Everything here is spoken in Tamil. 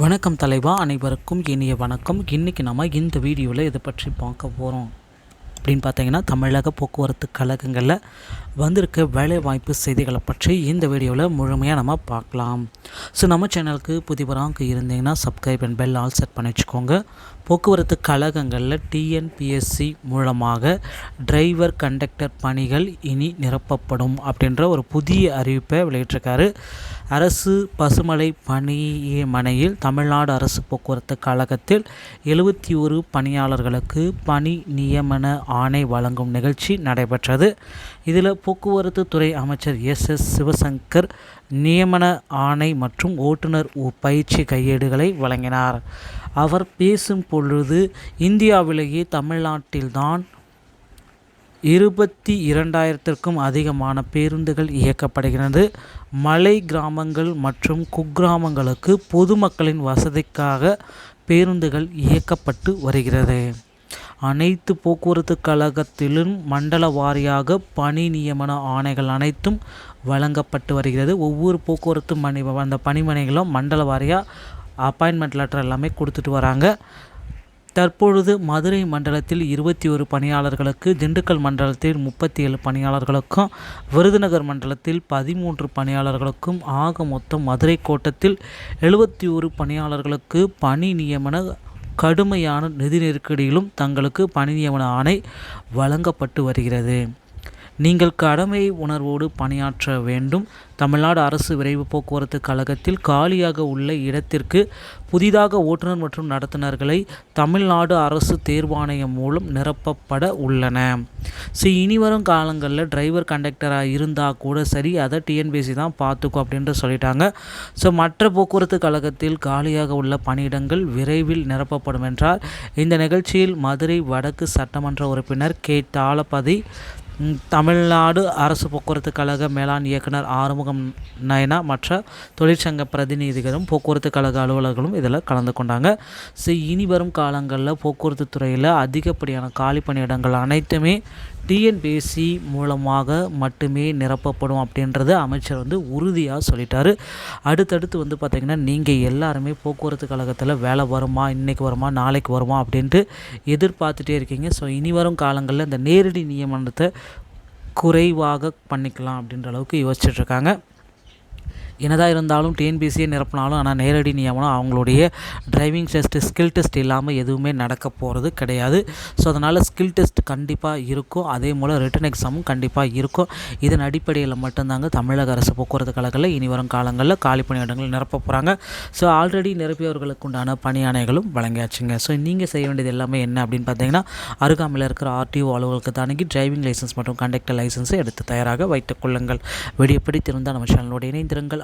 வணக்கம் தலைவா அனைவருக்கும் இனிய வணக்கம். இன்றைக்கி நம்ம இந்த வீடியோவில் இதை பற்றி பார்க்க போகிறோம் அப்படின்னு பார்த்தீங்கன்னா தமிழக போக்குவரத்து கழகங்களில் வந்திருக்க வேலைவாய்ப்பு செய்திகளை பற்றி இந்த வீடியோவில் முழுமையாக நம்ம பார்க்கலாம். ஸோ நம்ம சேனலுக்கு புதிவராக இருந்தீங்கன்னா subscribe and bell all set பண்ணி வச்சுக்கோங்க. போக்குவரத்து கழகங்களில் டிஎன்பிஎஸ்சி மூலமாக டிரைவர் கண்டக்டர் பணிகள் இனி நிரப்பப்படும் அப்படின்ற ஒரு புதிய அறிவிப்பை வெளியிட்டிருக்காரு. அரசு பசுமலை பணிமனையில் தமிழ்நாடு அரசு போக்குவரத்து கழகத்தில் எழுபத்தி ஒரு பணியாளர்களுக்கு பணி நியமன ஆணை வழங்கும் நிகழ்ச்சி நடைபெற்றது. இதில் போக்குவரத்து துறை அமைச்சர் எஸ் எஸ் சிவசங்கர் நியமன ஆணை மற்றும் ஓட்டுநர் பயிற்சி கையேடுகளை வழங்கினார். அவர் பேசும் பொழுது இந்தியாவிலேயே தமிழ்நாட்டில்தான் இருபத்தி இரண்டாயிரத்திற்கும் அதிகமான பேருந்துகள் இயக்கப்படுகிறது. மலை கிராமங்கள் மற்றும் குக்கிராமங்களுக்கு பொதுமக்களின் வசதிக்காக பேருந்துகள் இயக்கப்பட்டு வருகிறது. அனைத்து போக்குவரத்து கழகத்திலும் மண்டல வாரியாக பணி நியமன ஆணைகள் அனைத்தும் வழங்கப்பட்டு வருகிறது. ஒவ்வொரு போக்குவரத்து மணி அந்த பணிமனைகளும் மண்டல வாரியாக அப்பாயின்மெண்ட் லெட்டர் எல்லாமே கொடுத்துட்டு வராங்க. தற்பொழுது மதுரை மண்டலத்தில் இருபத்தி ஒரு பணியாளர்களுக்கு திண்டுக்கல் மண்டலத்தில் முப்பத்தி ஏழு பணியாளர்களுக்கும் விருதுநகர் மண்டலத்தில் பதிமூன்று பணியாளர்களுக்கும் ஆக மொத்தம் மதுரை கோட்டத்தில் எழுபத்தி ஒரு பணியாளர்களுக்கு பணி நியமன கடுமையான நிதி நெருக்கடியிலும் தங்களுக்கு பணி நியமன ஆணை வழங்கப்பட்டு வருகிறது. நீங்கள் கடமை உணர்வோடு பணியாற்ற வேண்டும். தமிழ்நாடு அரசு விரைவு போக்குவரத்து கழகத்தில் காலியாக உள்ள இடத்திற்கு புதிதாக ஓட்டுநர் மற்றும் நடத்துனர்களை தமிழ்நாடு அரசு தேர்வாணையம் மூலம் நிரப்பப்பட உள்ளன. ஸோ இனி வரும் காலங்களில் டிரைவர் கண்டக்டராக இருந்தால் கூட சரி அதை டிஎன்பிஎஸ்சி தான் பார்த்துக்கும் அப்படின்ட்டு சொல்லிட்டாங்க. ஸோ மற்ற போக்குவரத்து கழகத்தில் காலியாக உள்ள பணியிடங்கள் விரைவில் நிரப்பப்படும் என்றார். இந்த நிகழ்ச்சியில் மதுரை வடக்கு சட்டமன்ற உறுப்பினர் கே. தாளபதி தமிழ்நாடு அரசு போக்குவரத்து கழக மேலாண் இயக்குனர் ஆறுமுகம் நயனா மற்ற தொழிற்சங்க பிரதிநிதிகளும் போக்குவரத்து கழக அலுவலர்களும் இதில் கலந்து கொண்டாங்க. ஸோ இனி வரும் காலங்களில் போக்குவரத்து துறையில் அதிகப்படியான காலி பணியிடங்கள் அனைத்துமே டிஎன்பிஎஸ்சி மூலமாக மட்டுமே நிரப்பப்படும் அப்படின்றத அமைச்சர் வந்து உறுதியாக சொல்லிட்டார். அடுத்தடுத்து வந்து பார்த்திங்கன்னா நீங்கள் எல்லாருமே போக்குவரத்து கழகத்தில் வேலை வருமா இன்றைக்கி வருமா நாளைக்கு வருமா அப்படின்ட்டு எதிர்பார்த்துட்டே இருக்கீங்க. ஸோ இனி வரும் காலங்களில் இந்த நேரடி நியமனத்தை குறைவாக பண்ணிக்கலாம் அப்படின்ற அளவுக்கு யோசிச்சுட்ருக்காங்க என்னதான் இருந்தாலும் டிஎன்பிசியை நிரப்பினாலும் ஆனால் நேரடி நியமனம் அவங்களுடைய டிரைவிங் டெஸ்ட்டு ஸ்கில் டெஸ்ட் இல்லாமல் எதுவுமே நடக்க போகிறது கிடையாது. ஸோ அதனால் ஸ்கில் டெஸ்ட் கண்டிப்பாக இருக்கும். அதே போல் ரிட்டன் எக்ஸாமும் கண்டிப்பாக இருக்கும். இதன் அடிப்படையில் மட்டும்தாங்க தமிழக அரசு போக்குவரத்து கழகங்களில் இனி வரும் காலங்களில் காலி பணியிடங்கள் நிரப்ப போகிறாங்க ஸோ ஆல்ரெடி நிரப்பியவர்களுக்கு உண்டான பணியானைகளும் வழங்கியாச்சுங்க. ஸோ நீங்கள் செய்ய வேண்டியது எல்லாமே என்ன அப்படின்னு பார்த்தீங்கன்னா அருகாமையில் இருக்கிற ஆர்டிஓ அலுவலகத்தை தாண்டி டிரைவிங் லைசன்ஸ் மற்றும் கண்டக்டர் லைசன்ஸை எடுத்து தயாராக வைத்துக் கொள்ளுங்கள். வெடியப்படி திருந்தால் நம்ம சேனலோடு இணைந்திருங்கள்.